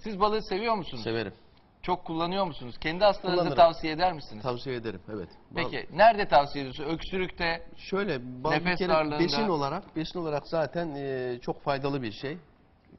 Siz balığı seviyor musunuz? Severim. Çok kullanıyor musunuz? Kendi hastalarınıza Kullanırım. tavsiye eder misiniz? Tavsiye ederim. Evet. Peki nerede tavsiye ediyorsunuz? Öksürükte, Şöyle bal bir Nefes kere darlığında- besin olarak besin olarak zaten e, çok faydalı bir şey.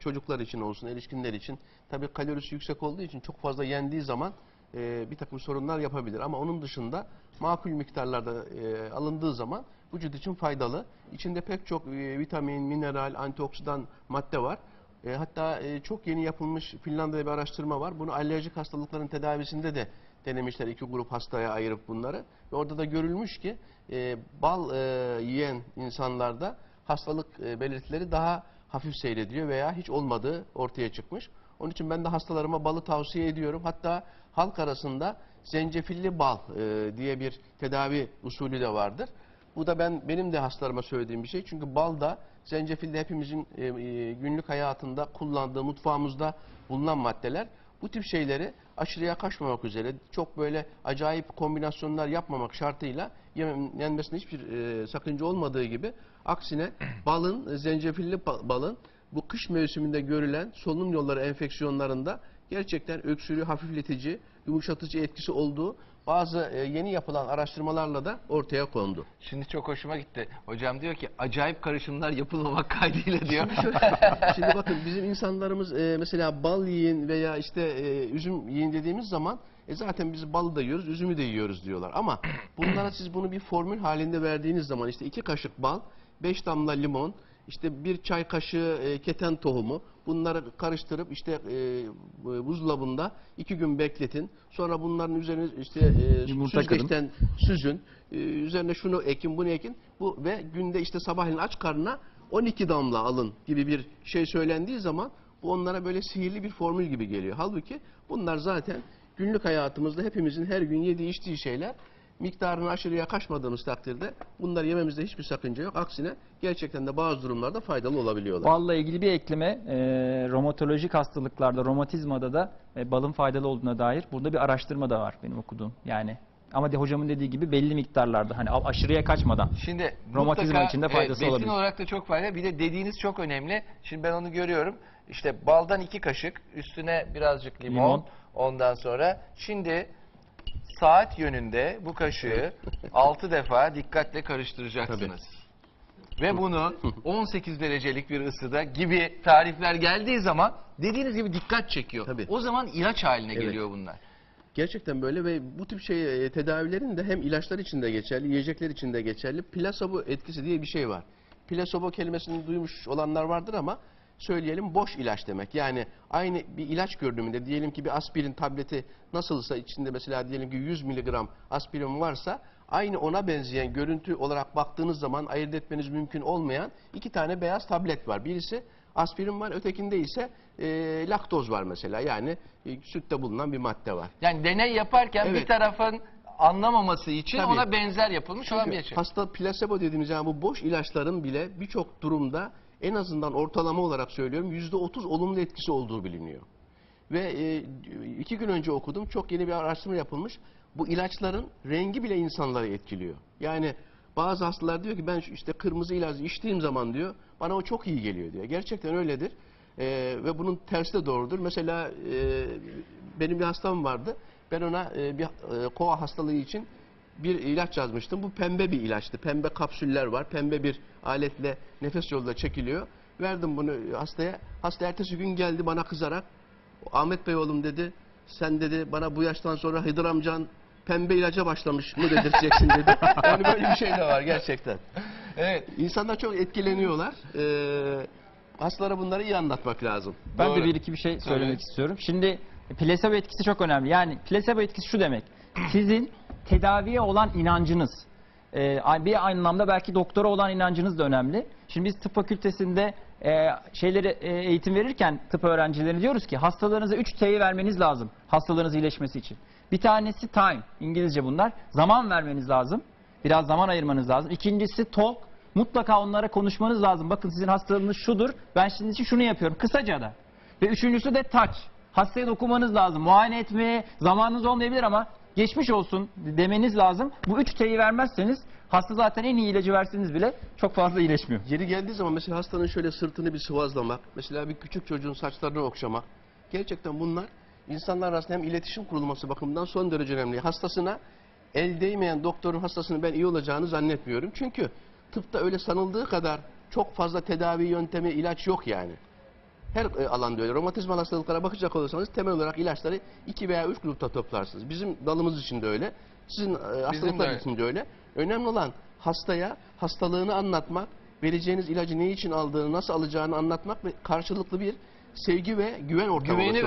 Çocuklar için olsun, erişkinler için. Tabii kalorisi yüksek olduğu için çok fazla yendiği zaman e, bir takım sorunlar yapabilir. Ama onun dışında makul miktarlarda e, alındığı zaman vücut için faydalı. İçinde pek çok e, vitamin, mineral, antioksidan madde var. E, hatta e, çok yeni yapılmış Finlandiya'da bir araştırma var. Bunu alerjik hastalıkların tedavisinde de denemişler iki grup hastaya ayırıp bunları. Ve orada da görülmüş ki e, bal e, yiyen insanlarda hastalık e, belirtileri daha hafif seyrediyor veya hiç olmadığı ortaya çıkmış. Onun için ben de hastalarıma balı tavsiye ediyorum. Hatta halk arasında zencefilli bal e, diye bir tedavi usulü de vardır. Bu da ben benim de hastalarıma söylediğim bir şey. Çünkü bal da zencefil de hepimizin e, e, günlük hayatında kullandığı mutfağımızda bulunan maddeler. Bu tip şeyleri aşırıya kaçmamak üzere çok böyle acayip kombinasyonlar yapmamak şartıyla yenmesinde hiçbir e, sakınca olmadığı gibi aksine balın, zencefilli ba- balın bu kış mevsiminde görülen solunum yolları enfeksiyonlarında gerçekten öksürüğü hafifletici, yumuşatıcı etkisi olduğu bazı e, yeni yapılan araştırmalarla da ortaya kondu. şimdi çok hoşuma gitti. Hocam diyor ki acayip karışımlar yapılmamak kaydıyla diyor. Şimdi bakın bizim insanlarımız e, mesela bal yiyin veya işte e, üzüm yiyin dediğimiz zaman e, zaten biz balı da yiyoruz, üzümü de yiyoruz diyorlar. Ama bunlara siz bunu bir formül halinde verdiğiniz zaman işte iki kaşık bal, beş damla limon, işte bir çay kaşığı e, keten tohumu bunları karıştırıp işte e, buzdolabında iki gün bekletin. Sonra bunların üzerine işte e, Yumurta süzgeçten süzün. E, üzerine şunu ekin bunu ekin. Bu ve günde işte sabahleyin aç karnına 12 damla alın gibi bir şey söylendiği zaman bu onlara böyle sihirli bir formül gibi geliyor. Halbuki bunlar zaten günlük hayatımızda hepimizin her gün yediği içtiği şeyler. Miktarını aşırıya kaçmadığımız takdirde bunları yememizde hiçbir sakınca yok. Aksine gerçekten de bazı durumlarda faydalı olabiliyorlar. Balla ilgili bir ekleme, e, romatolojik hastalıklarda, romatizmada da e, balın faydalı olduğuna dair burada bir araştırma da var benim okuduğum. Yani ama de hocamın dediği gibi belli miktarlarda hani aşırıya kaçmadan. Şimdi Romatizma mutlaka, için de evet, faydası besin olabilir. olarak da çok faydalı. Bir de dediğiniz çok önemli. Şimdi ben onu görüyorum. İşte baldan iki kaşık, üstüne birazcık limon. Limon. Ondan sonra şimdi saat yönünde bu kaşığı 6 defa dikkatle karıştıracaksınız. Ve bunu 18 derecelik bir ısıda gibi tarifler geldiği zaman dediğiniz gibi dikkat çekiyor. Tabii. O zaman ilaç haline Evet. geliyor bunlar. Gerçekten böyle ve bu tip şey e, tedavilerin de hem ilaçlar için de geçerli, yiyecekler için de geçerli. Plasebo etkisi diye bir şey var. Plasebo kelimesini duymuş olanlar vardır ama söyleyelim boş ilaç demek. Yani aynı bir ilaç görünümünde diyelim ki bir aspirin tableti nasılsa içinde mesela diyelim ki 100 miligram aspirin varsa aynı ona benzeyen görüntü olarak baktığınız zaman ayırt etmeniz mümkün olmayan iki tane beyaz tablet var. Birisi aspirin var, ötekinde ise e, laktoz var mesela. Yani e, sütte bulunan bir madde var. Yani deney yaparken bir Evet. tarafın anlamaması için Tabii. ona benzer yapılmış olan bir Çünkü şey. hasta plasebo dediğimiz yani bu boş ilaçların bile birçok durumda en azından ortalama olarak söylüyorum yüzde otuz olumlu etkisi olduğu biliniyor. Ve e, iki gün önce okudum çok yeni bir araştırma yapılmış. Bu ilaçların rengi bile insanları etkiliyor. Yani bazı hastalar diyor ki ben işte kırmızı ilacı içtiğim zaman diyor bana o çok iyi geliyor diyor. Gerçekten öyledir. E, ve bunun tersi de doğrudur. Mesela e, benim bir hastam vardı. Ben ona e, bir e, kova hastalığı için bir ilaç yazmıştım. Bu pembe bir ilaçtı. Pembe kapsüller var. Pembe bir aletle nefes yoluyla çekiliyor. Verdim bunu hastaya. Hasta ertesi gün geldi bana kızarak. Ahmet Bey oğlum dedi. Sen dedi bana bu yaştan sonra Hıdır amcan pembe ilaca başlamış mı dedirteceksin dedi. Yani böyle bir şey de var gerçekten. Evet. İnsanlar çok etkileniyorlar. Ee, hastalara bunları iyi anlatmak lazım. Ben Doğru. de bir iki bir şey söylemek Evet. istiyorum. Şimdi plasebo etkisi çok önemli. Yani plasebo etkisi şu demek. Sizin tedaviye olan inancınız. e, bir anlamda belki doktora olan inancınız da önemli. Şimdi biz tıp fakültesinde e, şeyleri e, eğitim verirken tıp öğrencilerine diyoruz ki hastalarınıza 3 T'yi vermeniz lazım hastalarınız iyileşmesi için. Bir tanesi time, İngilizce bunlar. Zaman vermeniz lazım. Biraz zaman ayırmanız lazım. İkincisi talk. Mutlaka onlara konuşmanız lazım. Bakın sizin hastalığınız şudur. Ben şimdi için şunu yapıyorum. Kısaca da. Ve üçüncüsü de touch. Hastaya dokunmanız lazım. Muayene etmeye zamanınız olmayabilir ama geçmiş olsun demeniz lazım. Bu üç T'yi vermezseniz hasta zaten en iyi ilacı verseniz bile çok fazla iyileşmiyor. Yeri geldiği zaman mesela hastanın şöyle sırtını bir sıvazlamak, mesela bir küçük çocuğun saçlarını okşamak, Gerçekten bunlar insanlar arasında hem iletişim kurulması bakımından son derece önemli. Hastasına el değmeyen doktorun hastasının ben iyi olacağını zannetmiyorum. Çünkü tıpta öyle sanıldığı kadar çok fazla tedavi yöntemi, ilaç yok yani. Her e, alanda öyle. Romatizmal hastalıklara bakacak olursanız temel olarak ilaçları iki veya üç grupta toplarsınız. Bizim dalımız için de öyle. Sizin e, hastalıklar öyle. için de öyle. Önemli olan hastaya hastalığını anlatmak, vereceğiniz ilacı ne için aldığını, nasıl alacağını anlatmak ve karşılıklı bir sevgi ve güven ortamı Güveni.